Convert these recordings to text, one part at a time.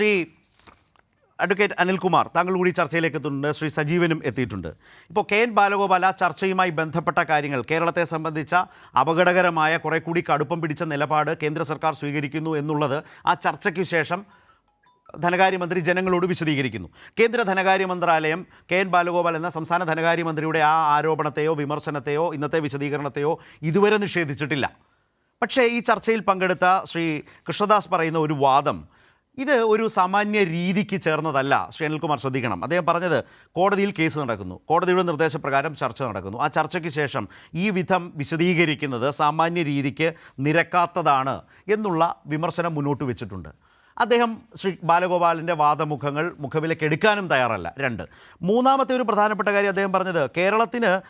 Shri advocate Anilkumar താങ്കൾ കൂടി ചർച്ചയിലേക്ക് എത്തുന്നുണ്ട്. ശ്രീ സജീവനും എത്തിയിട്ടുണ്ട്. ഇപ്പോൾ കെ എൻ ബാലഗോപാല ചർച്ചയുമായി ബന്ധപ്പെട്ട കാര്യങ്ങൾ കേരളത്തെ സംബന്ധിച്ച അപകടകരമായ കുറെ കൂടി കടുപ്പം പിടിച്ച നിലപാട് കേന്ദ്ര സർക്കാർ സ്വീകരിക്കുന്നു എന്നുള്ളത് ആ ചർച്ചയ്ക്ക് ശേഷം ധനകാര്യമന്ത്രി ജനങ്ങളോട് വിശദീകരിക്കുന്നു. കേന്ദ്ര ധനകാര്യ മന്ത്രാലയം കെ എൻ ബാലഗോപാൽ എന്ന സംസ്ഥാന ധനകാര്യമന്ത്രിയുടെ ആ ആരോപണത്തെയോ വിമർശനത്തെയോ ഇന്നത്തെ വിശദീകരണത്തെയോ ഇതുവരെ നിഷേധിച്ചിട്ടില്ല. പക്ഷേ ഈ ചർച്ചയിൽ പങ്കെടുത്ത ശ്രീ കൃഷ്ണദാസ് പറയുന്ന ഒരു വാദം ഇത് ഒരു സാമാന്യ രീതിക്ക് ചേർന്നതല്ല. ശ്രീ അനിൽകുമാർ ശ്രദ്ധിക്കണം. അദ്ദേഹം പറഞ്ഞത് കോടതിയിൽ കേസ് നടക്കുന്നു. കോടതിയുടെ നിർദ്ദേശപ്രകാരം ചർച്ച നടക്കുന്നു. ആ ചർച്ചയ്ക്ക് ശേഷം ഈ വിധം വിശദീകരിക്കുന്നത് സാമാന്യ രീതിക്ക് നിരക്കാത്തതാണ് എന്നുള്ള വിമർശനം മുന്നോട്ട് വെച്ചിട്ടുണ്ട്. അദ്ദേഹം ശ്രീ ബാലഗോപാലിന്റെ വാദമുഖങ്ങൾ മുഖവിലക്കെടുക്കാനും തയ്യാറല്ല. രണ്ട് മൂന്നാമത്തെ ഒരു പ്രധാനപ്പെട്ട കാര്യം അദ്ദേഹം പറഞ്ഞത് കേരളത്തിന്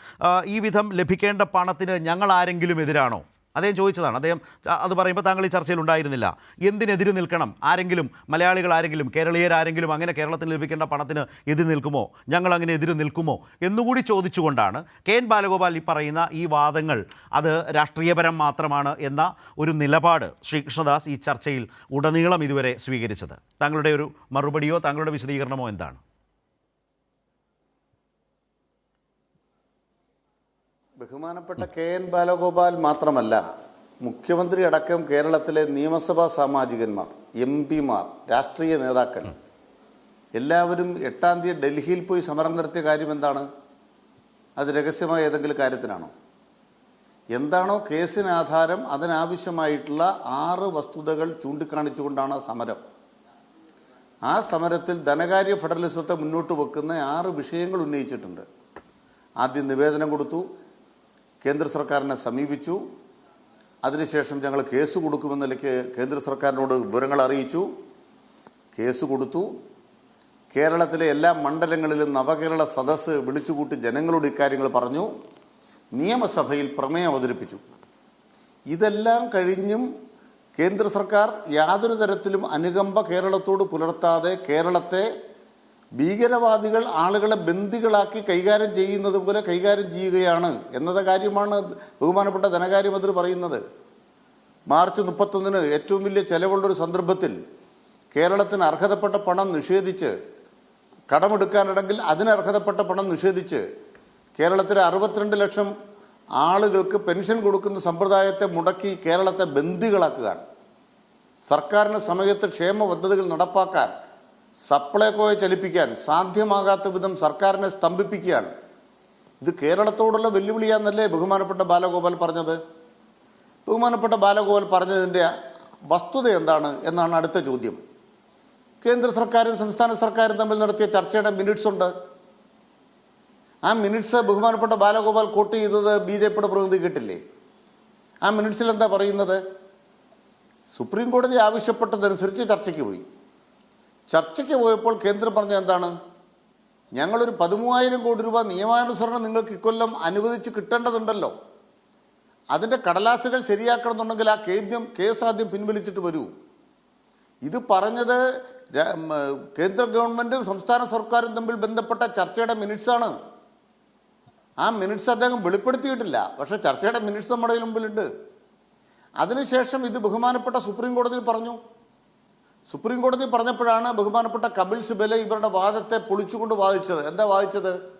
ഈ വിധം ലഭിക്കേണ്ട പണത്തിന് ഞങ്ങൾ ആരെങ്കിലും എതിരാണോ? അദ്ദേഹം ചോദിച്ചതാണ്. അദ്ദേഹം അത് പറയുമ്പോൾ താങ്കൾ ഈ ചർച്ചയിൽ ഉണ്ടായിരുന്നില്ല. എന്തിനെതിര് നിൽക്കണം? ആരെങ്കിലും മലയാളികൾ ആരെങ്കിലും കേരളീയർ ആരെങ്കിലും അങ്ങനെ കേരളത്തിന് ലഭിക്കേണ്ട പണത്തിന് എതിര് നിൽക്കുമോ? ഞങ്ങൾ അങ്ങനെ എതിര് നിൽക്കുമോ? എന്നുകൂടി ചോദിച്ചുകൊണ്ടാണ് കെ എൻ ബാലഗോപാൽ ഈ പറയുന്ന ഈ വാദങ്ങൾ അത് രാഷ്ട്രീയപരം മാത്രമാണ് എന്ന ഒരു നിലപാട് ശ്രീകൃഷ്ണദാസ് ഈ ചർച്ചയിൽ ഉടനീളം ഇതുവരെ സ്വീകരിച്ചത്. താങ്കളുടെ ഒരു മറുപടിയോ താങ്കളുടെ വിശദീകരണമോ എന്താണ്? ബഹുമാനപ്പെട്ട കെ എൻ ബാലഗോപാൽ മാത്രമല്ല മുഖ്യമന്ത്രി അടക്കം കേരളത്തിലെ നിയമസഭാ സാമാജികന്മാർ എം പിമാർ രാഷ്ട്രീയ നേതാക്കൾ എല്ലാവരും എട്ടാം തീയതി ഡൽഹിയിൽ പോയി സമരം നടത്തിയ കാര്യം എന്താണ്? അത് രഹസ്യമായ ഏതെങ്കിലും കാര്യത്തിനാണോ? എന്താണോ കേസിന് ആധാരം അതിനാവശ്യമായിട്ടുള്ള ആറ് വസ്തുതകൾ ചൂണ്ടിക്കാണിച്ചുകൊണ്ടാണ് സമരം. ആ സമരത്തിൽ ധനകാര്യ ഫെഡറലിസത്തെ മുന്നോട്ട് വെക്കുന്ന ആറ് വിഷയങ്ങൾ ഉന്നയിച്ചിട്ടുണ്ട്. ആദ്യം നിവേദനം കൊടുത്തു കേന്ദ്ര സർക്കാരിനെ സമീപിച്ചു. അതിനുശേഷം ഞങ്ങൾ കേസ് കൊടുക്കുമെന്ന നിലയ്ക്ക് കേന്ദ്ര സർക്കാരിനോട് വിവരങ്ങൾ അറിയിച്ചു. കേസ് കൊടുത്തു. കേരളത്തിലെ എല്ലാ മണ്ഡലങ്ങളിലും നവകേരള സദസ്സ് വിളിച്ചുകൂട്ടി ജനങ്ങളോട് ഇക്കാര്യങ്ങൾ പറഞ്ഞു. നിയമസഭയിൽ പ്രമേയം അവതരിപ്പിച്ചു. ഇതെല്ലാം കഴിഞ്ഞും കേന്ദ്ര സർക്കാർ യാതൊരു തരത്തിലും അനുകമ്പ കേരളത്തോട് പുലർത്താതെ കേരളത്തെ ഭീകരവാദികൾ ആളുകളെ ബന്ദികളാക്കി കൈകാര്യം ചെയ്യുന്നത് പോലെ കൈകാര്യം ചെയ്യുകയാണ് എന്നത് കാര്യമാണ് ബഹുമാനപ്പെട്ട ധനകാര്യമന്ത്രി പറയുന്നത്. മാർച്ച് മുപ്പത്തൊന്നിന് ഏറ്റവും വലിയ ചെലവുള്ളൊരു സന്ദർഭത്തിൽ കേരളത്തിന് അർഹതപ്പെട്ട പണം നിഷേധിച്ച് കടമെടുക്കാനുണ്ടെങ്കിൽ അതിന് അർഹതപ്പെട്ട പണം നിഷേധിച്ച് കേരളത്തിലെ അറുപത്തിരണ്ട് ലക്ഷം ആളുകൾക്ക് പെൻഷൻ കൊടുക്കുന്ന സമ്പ്രദായത്തെ മുടക്കി കേരളത്തെ ബന്ദികളാക്കുകയാണ്. സർക്കാരിന് സമയത്ത് ക്ഷേമ പദ്ധതികൾ നടപ്പാക്കാൻ സപ്ലൈകോയെ ചലിപ്പിക്കാൻ സാധ്യമാകാത്ത വിധം സർക്കാരിനെ സ്തംഭിപ്പിക്കുകയാണ്. ഇത് കേരളത്തോടുള്ള വെല്ലുവിളിയാന്നല്ലേ ബഹുമാനപ്പെട്ട ബാലഗോപാൽ പറഞ്ഞത്? ബഹുമാനപ്പെട്ട ബാലഗോപാൽ പറഞ്ഞതിന്റെ വസ്തുത എന്താണ് എന്നാണ് അടുത്ത ചോദ്യം. കേന്ദ്ര സർക്കാരും സംസ്ഥാന സർക്കാരും തമ്മിൽ നടത്തിയ ചർച്ചയുടെ മിനിറ്റ്സ് ഉണ്ട്. ആ മിനിറ്റ്സ് ബഹുമാനപ്പെട്ട ബാലഗോപാൽ കോട്ട് ചെയ്തത് ബി ജെ പിയുടെ പ്രതിനിധി കിട്ടില്ലേ? ആ മിനിറ്റ്സിൽ എന്താ പറയുന്നത്? സുപ്രീം കോടതി ആവശ്യപ്പെട്ടതനുസരിച്ച് ചർച്ചയ്ക്ക് പോയി. ചർച്ചയ്ക്ക് പോയപ്പോൾ കേന്ദ്രം പറഞ്ഞ എന്താണ്? ഞങ്ങളൊരു പതിമൂവായിരം കോടി രൂപ നിയമാനുസരണം നിങ്ങൾക്ക് ഇക്കൊല്ലം അനുവദിച്ച് കിട്ടേണ്ടതുണ്ടല്ലോ. അതിന്റെ കടലാസുകൾ ശരിയാക്കണമെന്നുണ്ടെങ്കിൽ ആ കേന്ദ്രം കേസ് ആദ്യം പിൻവലിച്ചിട്ട് വരൂ. ഇത് പറഞ്ഞത് കേന്ദ്ര ഗവൺമെന്റും സംസ്ഥാന സർക്കാരും തമ്മിൽ ബന്ധപ്പെട്ട ചർച്ചയുടെ മിനിറ്റ്സാണ്. ആ മിനിറ്റ്സ് അദ്ദേഹം വെളിപ്പെടുത്തിയിട്ടില്ല. പക്ഷെ ചർച്ചയുടെ മിനിറ്റ്സ് നമ്മുടെ മുമ്പിലുണ്ട്. അതിനുശേഷം ഇത് ബഹുമാനപ്പെട്ട സുപ്രീം കോടതിയിൽ പറഞ്ഞു. സുപ്രീം കോടതി പറഞ്ഞപ്പോഴാണ് ബഹുമാനപ്പെട്ട കപിൽ സിബൽ ഇവരുടെ വാദത്തെ പൊളിച്ചുകൊണ്ട് വാദിച്ചത്. എന്താ വാദിച്ചത്?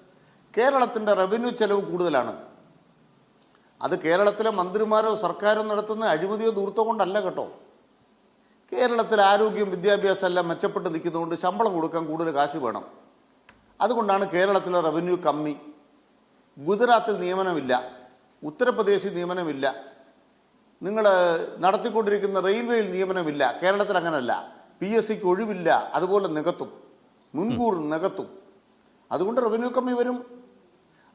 കേരളത്തിന്റെ റവന്യൂ ചെലവ് കൂടുതലാണ്. അത് കേരളത്തിലെ മന്ത്രിമാരോ സർക്കാരോ നടത്തുന്ന അഴിമതിയോ ദൂർത്തോ കൊണ്ടല്ല കേട്ടോ. കേരളത്തിൽ ആരോഗ്യം വിദ്യാഭ്യാസം എല്ലാം മെച്ചപ്പെട്ട് നിൽക്കുന്നതുകൊണ്ട് ശമ്പളം കൊടുക്കാൻ കൂടുതൽ കാശ് വേണം. അതുകൊണ്ടാണ് കേരളത്തിലെ റവന്യൂ കമ്മി. ഗുജറാത്തിൽ നിയമനമില്ല. ഉത്തർപ്രദേശിൽ നിയമനമില്ല. നിങ്ങൾ നടത്തിക്കൊണ്ടിരിക്കുന്ന റെയിൽവേയിൽ നിയമനമില്ല. കേരളത്തിൽ അങ്ങനല്ല. പി എസ് സിക്ക് ഒഴിവില്ല. അതുപോലെ നികത്തും. മുൻകൂർ നികത്തും. അതുകൊണ്ട് റവന്യൂ കമ്മി വരും.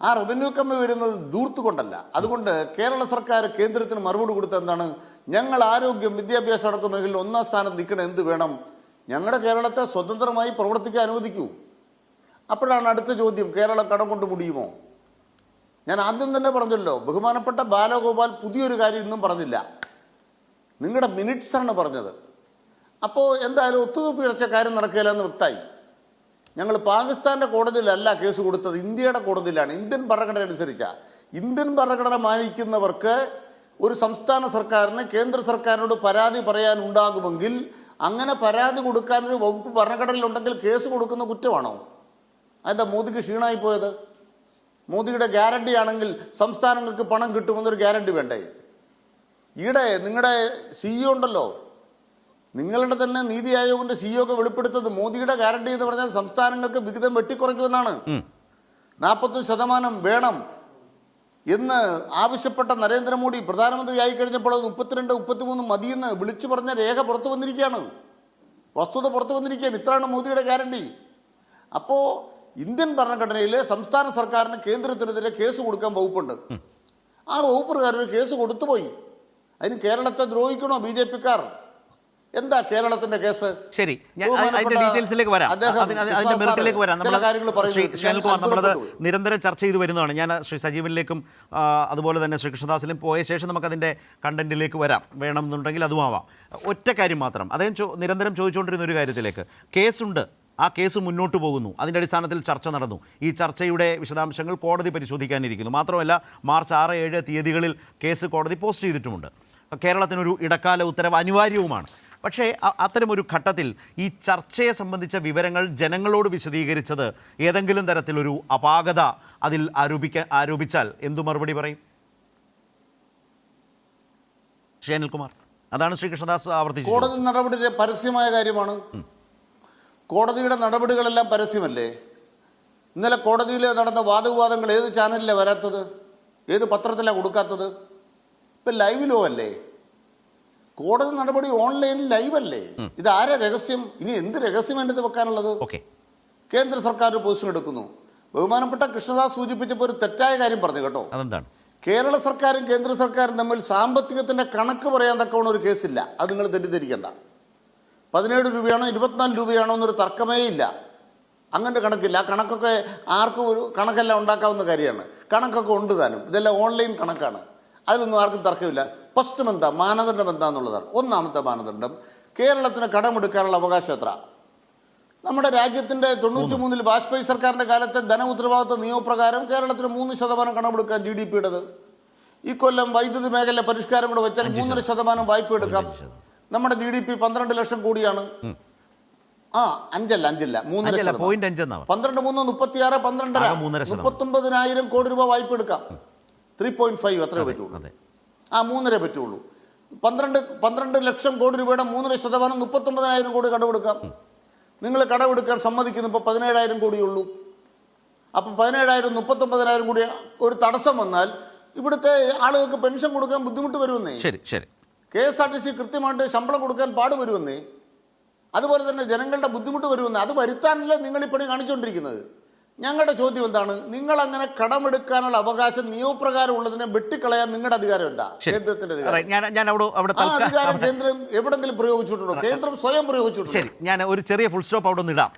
ആ റവന്യൂ കമ്മി വരുന്നത് ദൂർത്തുകൊണ്ടല്ല അതുകൊണ്ട് കേരള സർക്കാർ കേന്ദ്രത്തിന് മറുപടി കൊടുത്ത എന്താണ്? ഞങ്ങൾ ആരോഗ്യം വിദ്യാഭ്യാസം അടക്കം മേഖലയിൽ ഒന്നാം സ്ഥാനം നിൽക്കണം. എന്ത് വേണം? ഞങ്ങളുടെ കേരളത്തെ സ്വതന്ത്രമായി പ്രവർത്തിക്കാൻ അനുവദിക്കൂ. അപ്പോഴാണ് അടുത്ത ചോദ്യം കേരളം കടം കൊണ്ട് മുടിയുമോ? ഞാൻ ആദ്യം തന്നെ പറഞ്ഞല്ലോ ബഹുമാനപ്പെട്ട ബാലഗോപാൽ പുതിയൊരു കാര്യം ഇന്നും പറഞ്ഞില്ല. നിങ്ങളുടെ മിനിറ്റ്സ് ആണ് പറഞ്ഞത്. അപ്പോൾ എന്തായാലും ഒത്തുതീർപ്പ് കാര്യം നടക്കില്ല എന്ന് വ്യക്തമായി. ഞങ്ങൾ പാകിസ്ഥാന്റെ കോടതിയിലല്ല കേസ് കൊടുത്തത് ഇന്ത്യയുടെ കോടതിയിലാണ്. ഇന്ത്യൻ ഭരണഘടന അനുസരിച്ചാണ് ഇന്ത്യൻ ഭരണഘടന മാനിക്കുന്നവർക്ക് ഒരു സംസ്ഥാന സർക്കാരിന് കേന്ദ്ര സർക്കാരിനോട് പരാതി പറയാനുണ്ടാകുമെങ്കിൽ അങ്ങനെ പരാതി കൊടുക്കാനൊരു വകുപ്പ് ഭരണഘടനയിലുണ്ടെങ്കിൽ കേസ് കൊടുക്കുന്ന കുറ്റമാണോ? അതെന്താ മോദിക്ക് ക്ഷീണമായി പോയത്? മോദിയുടെ ഗ്യാരണ്ടി ആണെങ്കിൽ സംസ്ഥാനങ്ങൾക്ക് പണം കിട്ടുമെന്നൊരു ഗ്യാരണ്ടി വേണ്ടേ? ഈടെ നിങ്ങളുടെ സിഇഒ ഉണ്ടല്ലോ. നിങ്ങളുടെ തന്നെ നീതി ആയോഗിന്റെ സിഇഒ ഒക്കെ വെളിപ്പെടുത്തത് മോദിയുടെ ഗ്യാരണ്ടി എന്ന് പറഞ്ഞാൽ സംസ്ഥാനങ്ങൾക്ക് വിഹിതം വെട്ടിക്കുറയ്ക്കുമെന്നാണ്. നാൽപ്പത്തി ശതമാനം വേണം എന്ന് ആവശ്യപ്പെട്ട നരേന്ദ്രമോദി പ്രധാനമന്ത്രി ആയി കഴിഞ്ഞപ്പോൾ അത് മുപ്പത്തിരണ്ട് മുപ്പത്തിമൂന്ന് മതിയെന്ന് വിളിച്ചു പറഞ്ഞ രേഖ പുറത്തു വന്നിരിക്കുകയാണ്. വസ്തുത പുറത്തു വന്നിരിക്കുകയാണ്. ഇത്രയാണ് മോദിയുടെ ഗ്യാരണ്ടി. അപ്പോൾ ഇന്ത്യൻ ഭരണഘടനയിലെ സംസ്ഥാന സർക്കാരിന് കേന്ദ്രത്തിനെതിരെ കേസ് കൊടുക്കാൻ വകുപ്പുണ്ട്. ആ വകുപ്പ് പ്രകാരം ഒരു കേസ് കൊടുത്തുപോയി അതിന് കേരളത്തെ ദ്രോഹിക്കണോ ബി ജെ പിക്കാർ? എന്താ കേരളത്തിന്റെ കേസ്? ശരി ഡീറ്റെയിൽസിലേക്ക് വരാം. അതിന്റെ മെറിറ്റിലേക്ക് വരാം. നമ്മളത് നിരന്തരം ചർച്ച ചെയ്തു വരുന്നതാണ്. ഞാൻ ശ്രീ സജീവനിലേക്കും അതുപോലെ തന്നെ ശ്രീ കൃഷ്ണദാസിലും പോയ ശേഷം നമുക്ക് അതിന്റെ കണ്ടന്റിലേക്ക് വരാം. വേണമെന്നുണ്ടെങ്കിൽ അതുമാവാം. ഒറ്റ കാര്യം മാത്രം. അദ്ദേഹം നിരന്തരം ചോദിച്ചുകൊണ്ടിരുന്ന ഒരു കാര്യത്തിലേക്ക്. കേസുണ്ട്. ആ കേസ് മുന്നോട്ട് പോകുന്നു. അതിന്റെ അടിസ്ഥാനത്തിൽ ചർച്ച നടന്നു. ഈ ചർച്ചയുടെ വിശദാംശങ്ങൾ കോടതി പരിശോധിക്കാനിരിക്കുന്നു. മാത്രമല്ല മാർച്ച് ആറ് ഏഴ് തീയതികളിൽ കേസ് കോടതി പോസ്റ്റ് ചെയ്തിട്ടുമുണ്ട്. കേരളത്തിനൊരു ഇടക്കാല ഉത്തരവ് അനിവാര്യവുമാണ്. പക്ഷേ അത്തരമൊരു ഘട്ടത്തിൽ ഈ ചർച്ചയെ സംബന്ധിച്ച വിവരങ്ങൾ ജനങ്ങളോട് വിശദീകരിച്ചത് ഏതെങ്കിലും തരത്തിലൊരു അപാകത അതിൽ ആരോപിക്ക ആരോപിച്ചാൽ എന്തു മറുപടി പറയും? ശ്രീ അനിൽകുമാർ. അതാണ് ശ്രീകൃഷ്ണദാസ് ആവർത്തിച്ചു ആവർത്തിച്ചത് കോടതി നടപടി പരസ്യമായ കാര്യമാണ്. കോടതിയുടെ നടപടികളെല്ലാം പരസ്യമല്ലേ? ഇന്നലെ കോടതിയിൽ നടന്ന വാദവിവാദങ്ങൾ ഏത് ചാനലിലാണ് വരാത്തത്? ഏത് പത്രത്തിലാണ് കൊടുക്കാത്തത്? ഇപ്പം ലൈവിലോ അല്ലേ? കോടതി നടപടി ഓൺലൈനിൽ ലൈവല്ലേ ഇത് ആരാ രഹസ്യം? ഇനി എന്ത് രഹസ്യം എന്നത് വെക്കാനുള്ളത്? കേന്ദ്ര സർക്കാർ പൊസിഷൻ എടുക്കുന്നു. ബഹുമാനപ്പെട്ട കൃഷ്ണദാസ് സൂചിപ്പിച്ചപ്പോൾ ഒരു തെറ്റായ കാര്യം പറഞ്ഞു കേട്ടോ. അതെന്താണ്? കേരള സർക്കാരും കേന്ദ്ര സർക്കാരും തമ്മിൽ സാമ്പത്തികത്തിന്റെ കണക്ക് പറയാൻ തക്കവണ്ണ ഒരു കേസില്ല അത് നിങ്ങൾ തെറ്റിദ്ധരിക്കണ്ട. പതിനേഴ് രൂപയാണോ ഇരുപത്തിനാല് രൂപയാണോ എന്നൊരു തർക്കമേ ഇല്ല. അങ്ങനെ കണക്കില്ല. ആ കണക്കൊക്കെ ആർക്കും ഒരു കണക്കെല്ലാം ഉണ്ടാക്കാവുന്ന കാര്യമാണ്. കണക്കൊക്കെ ഉണ്ട് താനും. ഇതെല്ലാം ഓൺലൈൻ കണക്കാണ്. അതിലൊന്നും ആർക്കും തർക്കമില്ല. ഫസ്റ്റ് എന്താ മാനദണ്ഡം എന്താന്നുള്ളതാണ് ഒന്നാമത്തെ മാനദണ്ഡം കേരളത്തിന് കടമെടുക്കാനുള്ള അവകാശം എത്ര? നമ്മുടെ രാജ്യത്തിന്റെ തൊണ്ണൂറ്റി മൂന്നിൽ വാജ്പേയി സർക്കാരിന്റെ കാലത്തെ ധന ഉത്തരവാദിത്വ നിയമപ്രകാരം കേരളത്തിന് മൂന്ന് ശതമാനം കടമെടുക്കാൻ ജി ഡി പിയുടേത് ഈ കൊല്ലം വൈദ്യുതി മേഖല പരിഷ്കാരം കൂടെ വെച്ചാൽ മൂന്നര ശതമാനം. വായ്പ എടുക്കാം. നമ്മുടെ ജി ഡി പി പന്ത്രണ്ട് ലക്ഷം കൂടിയാണ്. ആ അഞ്ചല്ല അഞ്ചല്ല മൂന്നര. പോയിന്റ് പന്ത്രണ്ട് മൂന്ന് മുപ്പത്തിയാറ് പന്ത്രണ്ടര. ആകെ മൂന്നര ശതമാനം. മുപ്പത്തൊമ്പതിനായിരം കോടി രൂപ വായ്പ എടുക്കാം. ത്രീ പോയിന്റ് ഫൈവ് അത്രേ പറ്റുള്ളൂ. ആ മൂന്നര പറ്റുള്ളൂ. പന്ത്രണ്ട് പന്ത്രണ്ട് ലക്ഷം കോടി രൂപയുടെ മൂന്നര ശതമാനം മുപ്പത്തൊമ്പതിനായിരം കോടി കടമെടുക്കാം നിങ്ങൾ കടമെടുക്കാൻ സമ്മതിക്കുന്നു ഇപ്പോൾ പതിനേഴായിരം കോടിയുള്ളൂ അപ്പം പതിനേഴായിരം മുപ്പത്തൊമ്പതിനായിരം കോടി ഒരു തടസ്സം വന്നാൽ ഇവിടുത്തെ ആളുകൾക്ക് പെൻഷൻ കൊടുക്കാൻ ബുദ്ധിമുട്ട് വരുമെന്നേ. ശരി ശരി. K S R T C കൃത്യമായിട്ട് ശമ്പളം കൊടുക്കാൻ പാടുവരുമെന്നേ അതുപോലെ തന്നെ ജനങ്ങളുടെ ബുദ്ധിമുട്ട് വരുമെന്ന്? അത് വരുത്താനല്ലേ നിങ്ങൾ ഈ പണി കാണിച്ചുകൊണ്ടിരിക്കുന്നത്. ഞങ്ങളുടെ ചോദ്യം എന്താണ്? നിങ്ങൾ അങ്ങനെ കടമെടുക്കാനുള്ള അവകാശം നിയമപ്രകാരം ഉള്ളതിനെ വെട്ടിക്കളയാൻ നിങ്ങളുടെ അധികാരം എന്താ? കേന്ദ്രത്തിന്റെ അധികാരം. കേന്ദ്രം എവിടെങ്കിലും പ്രയോഗിച്ചിട്ടുണ്ടോ? കേന്ദ്രം സ്വയം പ്രയോഗിച്ചിട്ടുണ്ടോ? ഞാൻ ഒരു ചെറിയ ഫുൾ സ്റ്റോപ്പ് അവിടെ ഇടാം.